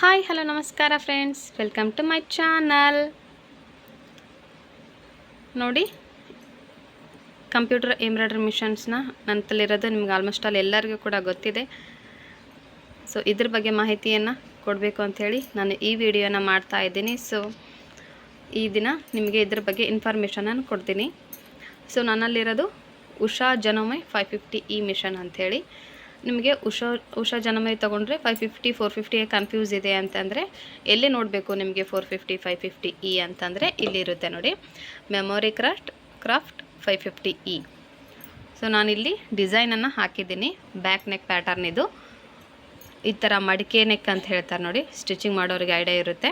Hi, hello, ನಮಸ್ಕಾರ friends. Welcome to my channel ನೋಡಿ computer embroidery ಮಿಷನ್ಸ್ನ ನನ್ನ ತಲಿರೋದು ನಿಮ್ಗೆ ಆಲ್ಮೋಸ್ಟ್ ಆಲ್ ಎಲ್ಲರಿಗೂ ಕೂಡ ಗೊತ್ತಿದೆ. ಸೊ ಇದ್ರ ಬಗ್ಗೆ ಮಾಹಿತಿಯನ್ನು ಕೊಡಬೇಕು ಅಂಥೇಳಿ ನಾನು ಈ ವಿಡಿಯೋನ ಮಾಡ್ತಾ ಇದ್ದೀನಿ. ಸೊ ಈ ದಿನ ನಿಮಗೆ ಇದ್ರ ಬಗ್ಗೆ ಇನ್ಫಾರ್ಮೇಷನನ್ನು ಕೊಡ್ತೀನಿ. So ನನ್ನಲ್ಲಿರೋದು Usha Janome five fifty E machine ಅಂಥೇಳಿ ನಿಮಗೆ ಉಷಾ ಉಷಾ ಜನಮೈ ತೊಗೊಂಡ್ರೆ five fifty four fifty confuse ಇದೆ ಅಂತಂದರೆ ಎಲ್ಲಿ ನೋಡಬೇಕು ನಿಮಗೆ four fifty five fifty E ಅಂತಂದರೆ ಇಲ್ಲಿರುತ್ತೆ ನೋಡಿ. Memory craft craft five fifty E so ನಾನಿಲ್ಲಿ ಡಿಸೈನನ್ನು ಹಾಕಿದ್ದೀನಿ. ಬ್ಯಾಕ್ ನೆಕ್ ಪ್ಯಾಟರ್ನ್ ಇದು. ಈ ಥರ ಮಡಿಕೆ ನೆಕ್ ಅಂತ ಹೇಳ್ತಾರೆ ನೋಡಿ. ಸ್ಟಿಚಿಂಗ್ ಮಾಡೋರಿಗೆ ಐಡಿಯಾ ಇರುತ್ತೆ.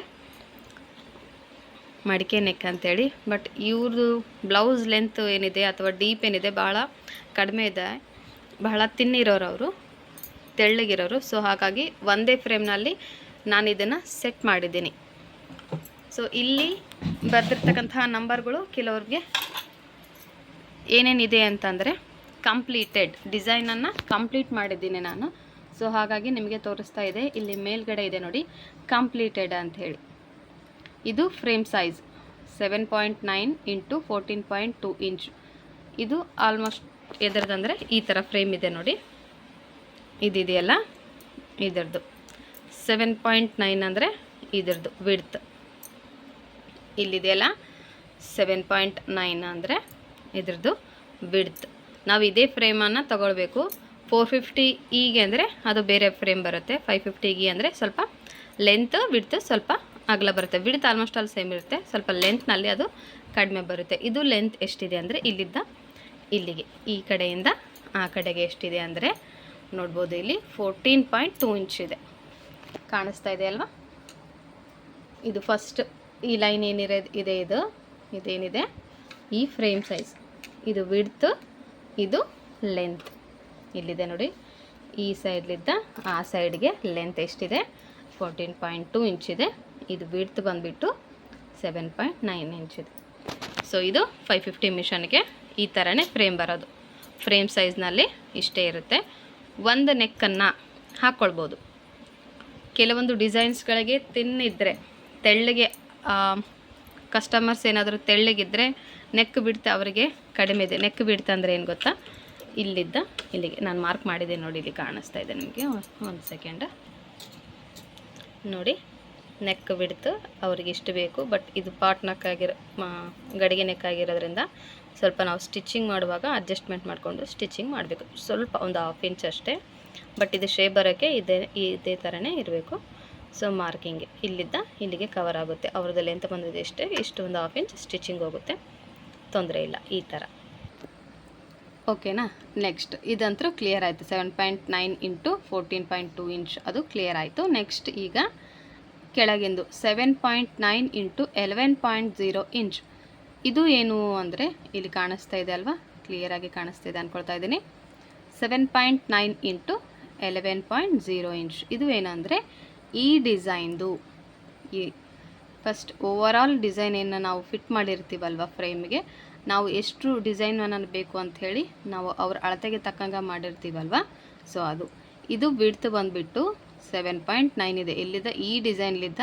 ಮಡಿಕೆ ನೆಕ್ ಅಂತೇಳಿ. ಬಟ್ ಇವ್ರದ್ದು ಬ್ಲೌಸ್ ಲೆಂತ್ ಏನಿದೆ ಅಥವಾ ಡೀಪ್ ಏನಿದೆ, ಭಾಳ ಕಡಿಮೆ ಇದೆ. ಬಹಳ ತಿನ್ನಿರೋರು ಅವರು ತೆಳ್ಳಗಿರೋರು. ಸೊ ಹಾಗಾಗಿ ಒಂದೇ ಫ್ರೇಮ್ನಲ್ಲಿ ನಾನು ಇದನ್ನು ಸೆಟ್ ಮಾಡಿದ್ದೀನಿ. ಸೊ ಇಲ್ಲಿ ಬರೆದಿರ್ತಕ್ಕಂತಹ ನಂಬರ್ಗಳು ಕೆಲವ್ರಿಗೆ ಏನೇನಿದೆ ಅಂತಂದರೆ ಕಂಪ್ಲೀಟೆಡ್ ಡಿಸೈನನ್ನು ಕಂಪ್ಲೀಟ್ ಮಾಡಿದ್ದೀನಿ ನಾನು. ಸೊ ಹಾಗಾಗಿ ನಿಮಗೆ ತೋರಿಸ್ತಾ ಇದೆ. ಇಲ್ಲಿ ಮೇಲ್ಗಡೆ ಇದೆ ನೋಡಿ ಕಂಪ್ಲೀಟೆಡ್ ಅಂತ ಹೇಳಿ. ಇದು frame size seven point nine into fourteen point two inch ಇದು ಆಲ್ಮೋಸ್ಟ್ ಎದರದಂದರೆ ಈ ಥರ ಫ್ರೇಮ್ ಇದೆ ನೋಡಿ. ಇದಿದೆಯಲ್ಲ? ಇದರದು ಸೆವೆನ್ ಪಾಯಿಂಟ್ ನೈನ್ ಅಂದರೆ ಇದ್ರದ್ದು ವಿಡ್ತ್ ಇಲ್ಲಿದೆಯಲ್ಲ? ಸೆವೆನ್ ಪಾಯಿಂಟ್ ನೈನ್ ಅಂದರೆ ಇದ್ರದ್ದು ವಿಡ್ತ್ ನಾವು ಇದೇ ಫ್ರೇಮನ್ನು ತಗೊಳ್ಬೇಕು. ಫೋರ್ ಫಿಫ್ಟಿ ಇಗೆ ಅಂದರೆ ಅದು ಬೇರೆ ಫ್ರೇಮ್ ಬರುತ್ತೆ. ಫೈವ್ ಫಿಫ್ಟಿಗೆ ಅಂದರೆ ಸ್ವಲ್ಪ ಲೆಂತ್ ವಿಡ್ತ್ ಸ್ವಲ್ಪ ಅಗಲ ಬರುತ್ತೆ. ವಿಡ್ತ್ ಆಲ್ಮೋಸ್ಟ್ ಆಲ್ ಸೇಮ್ ಇರುತ್ತೆ. ಸ್ವಲ್ಪ ಲೆಂತ್ನಲ್ಲಿ ಅದು ಕಡಿಮೆ ಬರುತ್ತೆ. ಇದು ಲೆಂತ್ ಎಷ್ಟಿದೆ ಅಂದರೆ ಇಲ್ಲಿದ್ದ ಇಲ್ಲಿಗೆ. ಈ ಕಡೆಯಿಂದ ಆ ಕಡೆಗೆ ಎಷ್ಟಿದೆ ಅಂದರೆ ನೋಡ್ಬೋದು ಇಲ್ಲಿ. ಫೋರ್ಟೀನ್ ಪಾಯಿಂಟ್ ಟೂ ಇಂಚ್ ಇದೆ. ಕಾಣಿಸ್ತಾ ಇದೆ ಅಲ್ವಾ? ಇದು ಫಸ್ಟ್ ಈ ಲೈನ್ ಏನಿರೋ, ಇದೆ ಇದು. ಇದೇನಿದೆ? ಈ ಫ್ರೇಮ್ ಸೈಜ್ ಇದು ವಿಡ್ತ್ ಇದು ಲೆಂತ್ ಇಲ್ಲಿದೆ ನೋಡಿ. ಈ ಸೈಡ್ಲಿದ್ದ ಆ ಸೈಡ್ಗೆ ಲೆಂತ್ ಎಷ್ಟಿದೆ? ಫೋರ್ಟೀನ್ ಪಾಯಿಂಟ್ ಟೂ ಇಂಚ್ ಇದೆ. ಇದು ವಿಡ್ತ್ ಬಂದುಬಿಟ್ಟು ಸೆವೆನ್ ಪಾಯಿಂಟ್ ನೈನ್ ಇಂಚ್ ಇದೆ. ಸೊ ಇದು ಫೈವ್ ಫಿಫ್ಟಿ ಮಿಷನ್ಗೆ ಈ ಥರನೇ ಫ್ರೇಮ್ ಬರೋದು. ಫ್ರೇಮ್ ಸೈಜ್ನಲ್ಲಿ ಇಷ್ಟೇ ಇರುತ್ತೆ. ಒಂದು ನೆಕ್ಕನ್ನು ಹಾಕ್ಕೊಳ್ಬೋದು ಕೆಲವೊಂದು ಡಿಸೈನ್ಸ್ಗಳಿಗೆ ತಿನ್ನಿದ್ರೆ ತೆಳ್ಳಗೆ ಕಸ್ಟಮರ್ಸ್ ಏನಾದರೂ ತೆಳ್ಳಗಿದ್ದರೆ ನೆಕ್ ಬಿಡ್ತಾ ಅವರಿಗೆ ಕಡಿಮೆ ಇದೆ. ನೆಕ್ ಬಿಡ್ತ ಅಂದರೆ ಏನು ಗೊತ್ತಾ? ಇಲ್ಲಿದ್ದ ಇಲ್ಲಿಗೆ. ನಾನು ಮಾರ್ಕ್ ಮಾಡಿದೆ ನೋಡಿ, ಇಲ್ಲಿ ಕಾಣಿಸ್ತಾ ಇದೆ ನಿಮಗೆ. ಒಂದು ಸೆಕೆಂಡ್ ನೋಡಿ ನೆಕ್ ಬಿಡ್ತು, ಅವ್ರಿಗೆ ಇಷ್ಟು ಬೇಕು. ಬಟ್ ಇದು ಪಾಟ್ ನೆಕ್ ಆಗಿರೋ ಗಡಿಗೆ ನೆಕ್ ಆಗಿರೋದ್ರಿಂದ ಸ್ವಲ್ಪ ನಾವು ಸ್ಟಿಚಿಂಗ್ ಮಾಡುವಾಗ ಅಡ್ಜಸ್ಟ್ಮೆಂಟ್ ಮಾಡಿಕೊಂಡು ಸ್ಟಿಚಿಂಗ್ ಮಾಡಬೇಕು. ಸ್ವಲ್ಪ ಒಂದು ಹಾಫ್ ಇಂಚ್ ಅಷ್ಟೇ. ಬಟ್ ಇದು ಶೇಪ್ ಬರೋಕ್ಕೆ ಇದೇ ಇದೇ ಥರನೇ ಇರಬೇಕು. ಸೊ ಮಾರ್ಕಿಂಗ್ ಇಲ್ಲಿದ್ದ ಇಲ್ಲಿಗೆ ಕವರ್ ಆಗುತ್ತೆ. ಅವ್ರದ್ದು ಲೆಂತ್ ಬಂದಿದೆ ಇಷ್ಟೇ ಇಷ್ಟು ಒಂದು ಹಾಫ್ ಇಂಚ್ ಸ್ಟಿಚಿಂಗ್ ಹೋಗುತ್ತೆ. ತೊಂದರೆ ಇಲ್ಲ ಈ ಥರ ಓಕೆನಾ ನೆಕ್ಸ್ಟ್ ಇದಂತೂ ಕ್ಲಿಯರ್ ಆಯಿತು. Seven point nine into fourteen point two inch ಅದು ಕ್ಲಿಯರ್ ಆಯಿತು. ನೆಕ್ಸ್ಟ್ ಈಗ ಕೆಳಗಿಂದು seven point nine into eleven point zero inch ಇದು ಏನು ಅಂದರೆ ಇಲ್ಲಿ ಕಾಣಿಸ್ತಾ ಇದೆ ಅಲ್ವಾ? ಕ್ಲಿಯರಾಗಿ ಕಾಣಿಸ್ತಾ ಇದೆ ಅಂದ್ಕೊಳ್ತಾ ಇದ್ದೀನಿ. Seven point nine into eleven point zero inch ಇದು ಏನಂದರೆ ಈ ಡಿಸೈನ್ದು ಈ ಫಸ್ಟ್ ಓವರಾಲ್ ಡಿಸೈನ್ ಏನು ನಾವು ಫಿಟ್ ಮಾಡಿರ್ತೀವಲ್ವ ಫ್ರೇಮ್ಗೆ? ನಾವು ಎಷ್ಟು ಡಿಸೈನ್ ಅನ್ನೋದು ಬೇಕು ಅಂಥೇಳಿ ನಾವು ಅವ್ರ ಅಳತೆಗೆ ತಕ್ಕಂಗೆ ಮಾಡಿರ್ತೀವಲ್ವ? ಸೊ ಅದು. ಇದು ಬಿಡ್ತು ಬಂದುಬಿಟ್ಟು ಸೆವೆನ್ ಪಾಯಿಂಟ್ ನೈನ್ ಇದೆ. ಇಲ್ಲಿದ್ದ ಈ ಡಿಸೈನ್ಲಿದ್ದ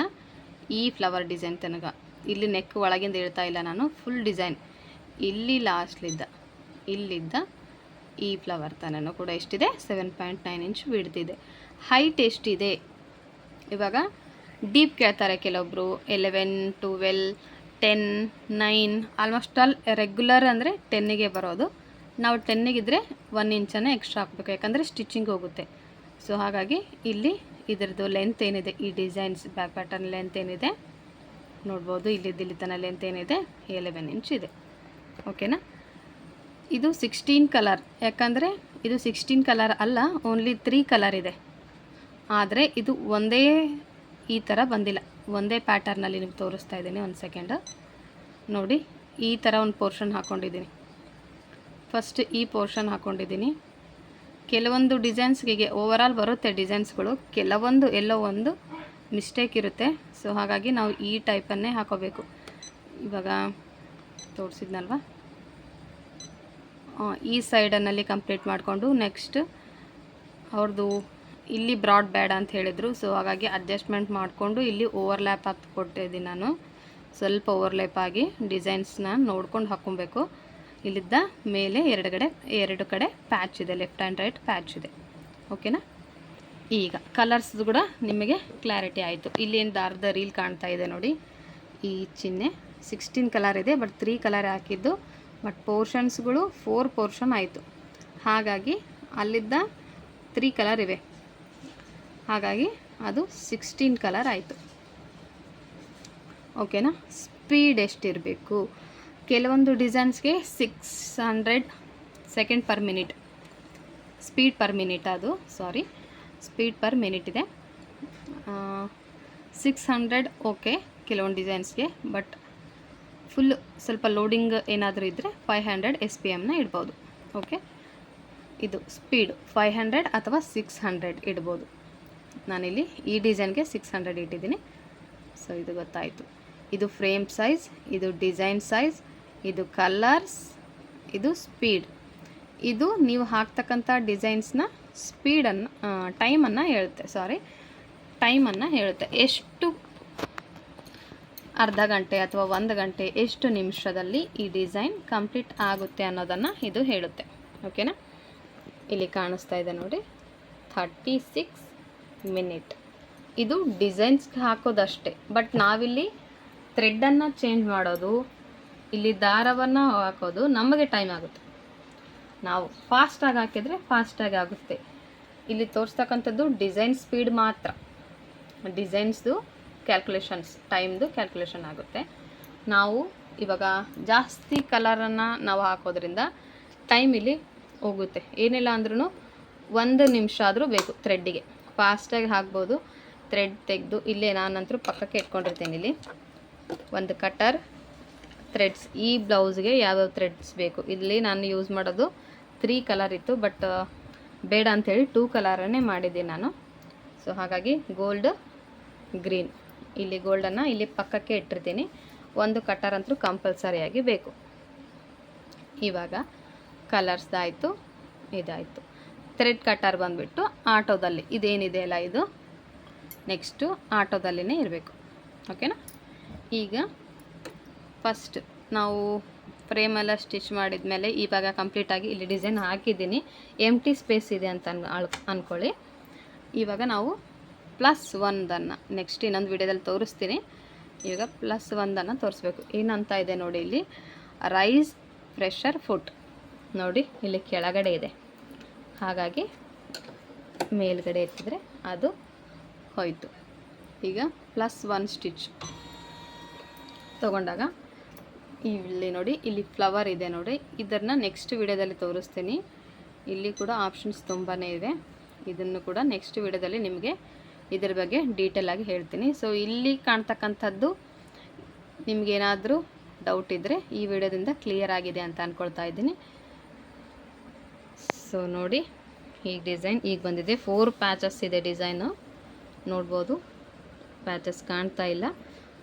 ಈ ಫ್ಲವರ್ ಡಿಸೈನ್ ತನಕ ಇಲ್ಲಿ ನೆಕ್ ಒಳಗಿಂದ ಇಳ್ತಾ ಇಲ್ಲ ನಾನು ಫುಲ್ ಡಿಸೈನ್ ಇಲ್ಲಿ ಲಾಸ್ಟ್ಲಿದ್ದ ಇಲ್ಲಿದ್ದ ಈ ಫ್ಲವರ್ ತನೂ ಕೂಡ ಎಷ್ಟಿದೆ ಸೆವೆನ್ ಪಾಯಿಂಟ್ ನೈನ್ ಇಂಚ್ ಬಿಡ್ತಿದೆ ಹೈಟ್ ಎಷ್ಟಿದೆ? ಇವಾಗ ಡೀಪ್ ಕೇಳ್ತಾರೆ ಕೆಲವೊಬ್ಬರು eleven twelve ten nine almost all regular ಅಂದರೆ ಟೆನ್ನಿಗೆ ಬರೋದು. ನಾವು ಟೆನ್ನಿಗಿದ್ರೆ ಒನ್ ಇಂಚನೇ ಎಕ್ಸ್ಟ್ರಾ ಹಾಕಬೇಕು. ಯಾಕಂದರೆ ಸ್ಟಿಚಿಂಗ್ ಹೋಗುತ್ತೆ. ಸೊ ಹಾಗಾಗಿ ಇಲ್ಲಿ ಇದರದ್ದು ಲೆಂತ್ ಏನಿದೆ, ಈ ಡಿಸೈನ್ಸ್ ಬ್ಯಾಕ್ ಪ್ಯಾಟರ್ನ್ ಲೆಂತ್ ಏನಿದೆ, ನೋಡ್ಬೋದು ಇಲ್ಲಿ ದಿಲ್ಲಿತನ ಲೆಂತ್ ಏನಿದೆ ಎಲೆವೆನ್ ಇಂಚ್ ಇದೆ. ಓಕೆನಾ ಇದು ಸಿಕ್ಸ್ಟೀನ್ ಕಲರ್ ಯಾಕಂದರೆ ಇದು ಸಿಕ್ಸ್ಟೀನ್ ಕಲರ್ ಅಲ್ಲ ಓನ್ಲಿ ತ್ರೀ ಕಲರ್ ಇದೆ. ಆದರೆ ಇದು ಒಂದೇ ಈ ಥರ ಬಂದಿಲ್ಲ. ಒಂದೇ ಪ್ಯಾಟರ್ನಲ್ಲಿ ನಿಮ್ಗೆ ತೋರಿಸ್ತಾ ಇದ್ದೀನಿ ಒಂದು ಸೆಕೆಂಡ್ ನೋಡಿ, ಈ ಥರ ಒಂದು ಪೋರ್ಷನ್ ಹಾಕ್ಕೊಂಡಿದ್ದೀನಿ ಫಸ್ಟ್ ಈ ಪೋರ್ಷನ್ ಹಾಕ್ಕೊಂಡಿದ್ದೀನಿ ಕೆಲವೊಂದು ಡಿಸೈನ್ಸ್ಗೆ ಓವರಾಲ್ ಬರುತ್ತೆ ಡಿಸೈನ್ಸ್ಗಳು, ಕೆಲವೊಂದು ಎಲ್ಲೋ ಒಂದು ಮಿಸ್ಟೇಕ್ ಇರುತ್ತೆ. ಸೊ ಹಾಗಾಗಿ ನಾವು ಈ ಟೈಪನ್ನೇ ಹಾಕೋಬೇಕು. ಇವಾಗ ತೋರಿಸಿದ್ನಲ್ವ? ಈ ಸೈಡನ್ನಲ್ಲಿ ಕಂಪ್ಲೀಟ್ ಮಾಡಿಕೊಂಡು ನೆಕ್ಸ್ಟ್ ಅವ್ರದ್ದು ಇಲ್ಲಿ ಬ್ರಾಡ್ ಬೇಡ ಅಂತ ಹೇಳಿದರು. ಸೊ ಹಾಗಾಗಿ ಅಡ್ಜಸ್ಟ್ಮೆಂಟ್ ಮಾಡಿಕೊಂಡು ಇಲ್ಲಿ ಓವರ್ಲ್ಯಾಪ್ ಹಾಕಿ ಕೊಟ್ಟಿದ್ದೀನಿ ನಾನು. ಸ್ವಲ್ಪ ಓವರ್ಲ್ಯಾಪ್ ಆಗಿ ಡಿಸೈನ್ಸ್ನ ನೋಡ್ಕೊಂಡು ಹಾಕ್ಕೊಬೇಕು. ಇಲ್ಲಿದ್ದ ಮೇಲೆ ಎರಡು ಕಡೆ ಎರಡು ಕಡೆ ಪ್ಯಾಚ್ ಇದೆ ಲೆಫ್ಟ್ ಆ್ಯಂಡ್ ರೈಟ್ ಪ್ಯಾಚ್ ಇದೆ. ಓಕೆನಾ ಈಗ ಕಲರ್ಸ್ ಕೂಡ ನಿಮಗೆ ಕ್ಲಾರಿಟಿ ಆಯಿತು. ಇಲ್ಲಿ ಏನು ದಾರದ ರೀಲ್ ಕಾಣ್ತಾ ಇದೆ ನೋಡಿ. ಈ ಚಿಹ್ನೆ ಸಿಕ್ಸ್ಟೀನ್ ಕಲರ್ ಇದೆ ಬಟ್ ತ್ರೀ ಕಲರ್ ಹಾಕಿದ್ದು ಬಟ್ ಪೋರ್ಷನ್ಸ್ಗಳು ಫೋರ್ ಪೋರ್ಷನ್ ಆಯಿತು. ಹಾಗಾಗಿ ಅಲ್ಲಿದ್ದ ತ್ರೀ ಕಲರ್ ಇವೆ. ಹಾಗಾಗಿ ಅದು ಸಿಕ್ಸ್ಟೀನ್ ಕಲರ್ ಆಯಿತು. ಓಕೆನಾ ಸ್ಪೀಡ್ ಎಷ್ಟಿರಬೇಕು? ಕೆಲವೊಂದು ಡಿಸೈನ್ಸ್ಗೆ six hundred second per minute. Speed per minute ಅದು, ಸಾರಿ. ಸ್ಪೀಡ್ ಪರ್ ಮಿನಿಟ್ ಇದೆ. ಸಿಕ್ಸ್ ಹಂಡ್ರೆಡ್, ಓಕೆ, ಕೆಲವೊಂದು ಡಿಸೈನ್ಸ್ಗೆ, ಬಟ್ ಫುಲ್ ಸ್ವಲ್ಪ ಲೋಡಿಂಗ್ ಏನಾದರೂ ಇದ್ದರೆ ಫೈವ್ ಹಂಡ್ರೆಡ್ ಎಸ್ ಪಿ ಎಮ್ನ ಇಡ್ಬೋದು, ಓಕೆ. ಇದು ಸ್ಪೀಡ್ ಫೈವ್ ಹಂಡ್ರೆಡ್ ಅಥವಾ ಸಿಕ್ಸ್ ಹಂಡ್ರೆಡ್ ಇಡ್ಬೋದು. ನಾನಿಲ್ಲಿ ಈ ಡಿಸೈನ್ಗೆ ಸಿಕ್ಸ್ ಹಂಡ್ರೆಡ್ ಇಟ್ಟಿದ್ದೀನಿ. ಸೊ, ಇದು ಗೊತ್ತಾಯಿತು. ಇದು ಫ್ರೇಮ್ ಸೈಜ್, ಇದು ಡಿಸೈನ್ ಸೈಜ್ ಇದು ಕಲರ್ಸ್ ಇದು ಸ್ಪೀಡ್ ಇದು ನೀವು ಹಾಕ್ತಕ್ಕಂಥ ಡಿಸೈನ್ಸ್ನ ಸ್ಪೀಡನ್ನು ಟೈಮನ್ನು ಹೇಳುತ್ತೆ ಸಾರಿ ಟೈಮನ್ನು ಹೇಳುತ್ತೆ. ಎಷ್ಟು ಅರ್ಧ ಗಂಟೆ ಅಥವಾ ಒಂದು ಗಂಟೆ ಎಷ್ಟು ನಿಮಿಷದಲ್ಲಿ ಈ ಡಿಸೈನ್ ಕಂಪ್ಲೀಟ್ ಆಗುತ್ತೆ ಅನ್ನೋದನ್ನು ಇದು ಹೇಳುತ್ತೆ. ಓಕೆನಾ ಇಲ್ಲಿ ಕಾಣಿಸ್ತಾ ಇದೆ ನೋಡಿ. ಥರ್ಟಿ ಸಿಕ್ಸ್ ಮಿನಿಟ್ ಇದು ಡಿಸೈನ್ಸ್ಗೆ ಹಾಕೋದಷ್ಟೇ. ಬಟ್ ನಾವಿಲ್ಲಿ ಥ್ರೆಡ್ಡನ್ನು ಚೇಂಜ್ ಮಾಡೋದು ಇಲ್ಲಿ ದಾರವನ್ನು ಹಾಕೋದು ನಮಗೆ ಟೈಮ್ ಆಗುತ್ತೆ. ನಾವು ಫಾಸ್ಟಾಗಿ ಹಾಕಿದರೆ ಫಾಸ್ಟಾಗಿ ಆಗುತ್ತೆ. ಇಲ್ಲಿ ತೋರಿಸ್ತಕ್ಕಂಥದ್ದು ಡಿಸೈನ್ ಸ್ಪೀಡ್ ಮಾತ್ರ. ಡಿಸೈನ್ಸ್ದು ಕ್ಯಾಲ್ಕುಲೇಷನ್ಸ್ ಟೈಮ್ದು ಕ್ಯಾಲ್ಕುಲೇಷನ್ ಆಗುತ್ತೆ. ನಾವು ಇವಾಗ ಜಾಸ್ತಿ ಕಲರನ್ನು ನಾವು ಹಾಕೋದ್ರಿಂದ ಟೈಮ್ ಇಲ್ಲಿ ಹೋಗುತ್ತೆ. ಏನಿಲ್ಲ ಅಂದ್ರೂ ಒಂದು ನಿಮಿಷ ಆದರೂ ಬೇಕು ಥ್ರೆಡ್ಡಿಗೆ ಫಾಸ್ಟಾಗಿ ಹಾಕ್ಬೋದು. ಥ್ರೆಡ್ ತೆಗೆದು ಇಲ್ಲೇ ನಾನಂತರೂ ಪಕ್ಕಕ್ಕೆ ಇಟ್ಕೊಂಡಿರ್ತೀನಿ ಇಲ್ಲಿ. ಒಂದು ಕಟರ್ ಥ್ರೆಡ್ಸ್ ಈ ಬ್ಲೌಸ್ಗೆ ಯಾವ್ಯಾವ ಥ್ರೆಡ್ಸ್ ಬೇಕು. ಇಲ್ಲಿ ನಾನು ಯೂಸ್ ಮಾಡೋದು ತ್ರೀ ಕಲರ್ ಇತ್ತು ಬಟ್ ಬೇಡ ಅಂಥೇಳಿ ಟೂ ಕಲರನ್ನೇ ಮಾಡಿದ್ದೀನಿ ನಾನು. ಸೊ ಹಾಗಾಗಿ ಗೋಲ್ಡ್ ಗ್ರೀನ್ ಇಲ್ಲಿ ಗೋಲ್ಡನ್ನು ಇಲ್ಲಿ ಪಕ್ಕಕ್ಕೆ ಇಟ್ಟಿರ್ತೀನಿ. ಒಂದು ಕಟ್ಟರ್ ಅಂತೂ ಕಂಪಲ್ಸರಿಯಾಗಿ ಬೇಕು. ಇವಾಗ ಕಲರ್ಸ್ದಾಯಿತು ಇದಾಯಿತು. ಥ್ರೆಡ್ ಕಟ್ಟರ್ ಬಂದುಬಿಟ್ಟು ಆಟೋದಲ್ಲಿ, ಇದೇನಿದೆ ಅಲ್ಲ ಇದು? ನೆಕ್ಸ್ಟು ಆಟೋದಲ್ಲಿನೇ ಇರಬೇಕು. ಓಕೆನಾ ಈಗ ಫಸ್ಟ್ ನಾವು ಫ್ರೇಮೆಲ್ಲ ಸ್ಟಿಚ್ ಮಾಡಿದ ಮೇಲೆ ಇವಾಗ ಕಂಪ್ಲೀಟಾಗಿ ಇಲ್ಲಿ ಡಿಸೈನ್ ಹಾಕಿದ್ದೀನಿ. ಎಂ ಟಿ ಸ್ಪೇಸ್ ಇದೆ ಅಂತ ಅನ್ ಅಳ್- ಅಂದ್ಕೊಳ್ಳಿ ಇವಾಗ ನಾವು ಪ್ಲಸ್ ಒಂದನ್ನು ನೆಕ್ಸ್ಟ್ ಇನ್ನೊಂದು ವಿಡಿಯೋದಲ್ಲಿ ತೋರಿಸ್ತೀನಿ. ಇವಾಗ ಪ್ಲಸ್ ಒಂದನ್ನು ತೋರಿಸ್ಬೇಕು. ಏನಂತ ಇದೆ ನೋಡಿ ಇಲ್ಲಿ. ರೈಸ್ ಪ್ರೆಷರ್ ಫುಡ್ ನೋಡಿ, ಇಲ್ಲಿ ಕೆಳಗಡೆ ಇದೆ. ಹಾಗಾಗಿ ಮೇಲ್ಗಡೆ ಎತ್ತಿದ್ರೆ ಅದು ಹೋಯಿತು. ಈಗ ಪ್ಲಸ್ ಒನ್ ಸ್ಟಿಚ್ ತಗೊಂಡಾಗ ಇಲ್ಲಿ ನೋಡಿ, ಇಲ್ಲಿ ಫ್ಲವರ್ ಇದೆ ನೋಡಿ. ಇದನ್ನು ನೆಕ್ಸ್ಟ್ ವಿಡಿಯೋದಲ್ಲಿ ತೋರಿಸ್ತೀನಿ. ಇಲ್ಲಿ ಕೂಡ ಆಪ್ಷನ್ಸ್ ತುಂಬಾ ಇದೆ. ಇದನ್ನು ಕೂಡ ನೆಕ್ಸ್ಟ್ ವಿಡಿಯೋದಲ್ಲಿ ನಿಮಗೆ ಇದ್ರ ಬಗ್ಗೆ ಡೀಟೇಲ್ ಆಗಿ ಹೇಳ್ತೀನಿ. ಸೊ ಇಲ್ಲಿ ಕಾಣ್ತಕ್ಕಂಥದ್ದು ನಿಮಗೇನಾದರೂ ಡೌಟ್ ಇದ್ದರೆ ಈ ವಿಡಿಯೋದಿಂದ ಕ್ಲಿಯರ್ ಆಗಿದೆ ಅಂತ ಅಂದ್ಕೊಳ್ತಾ ಇದ್ದೀನಿ. ಸೊ ನೋಡಿ, ಈ ಡಿಸೈನ್ ಈಗ ಬಂದಿದೆ. ಫೋರ್ ಪ್ಯಾಚಸ್ ಇದೆ ಡಿಸೈನು ನೋಡ್ಬೋದು. ಪ್ಯಾಚಸ್ ಕಾಣ್ತಾ ಇಲ್ಲ.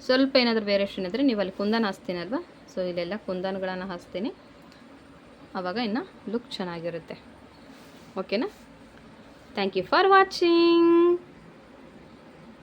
ಸ್ವಲ್ಪ ಏನಾದರೂ ವೇರಿಯೇಷನ್ ಇದ್ದರೆ ನೀವು ಅಲ್ಲಿ ಕುಂದನ ಹಾಸ್ತೀನಲ್ವ? ಸೊ ಇಲ್ಲೆಲ್ಲ ಕುಂದನ್ಗಳನ್ನು ಹಾಸ್ತೀನಿ ಆವಾಗ ಇನ್ನು ಲುಕ್ ಚೆನ್ನಾಗಿರುತ್ತೆ. ಓಕೆನಾ ಥ್ಯಾಂಕ್ ಯು ಫಾರ್ ವಾಚಿಂಗ್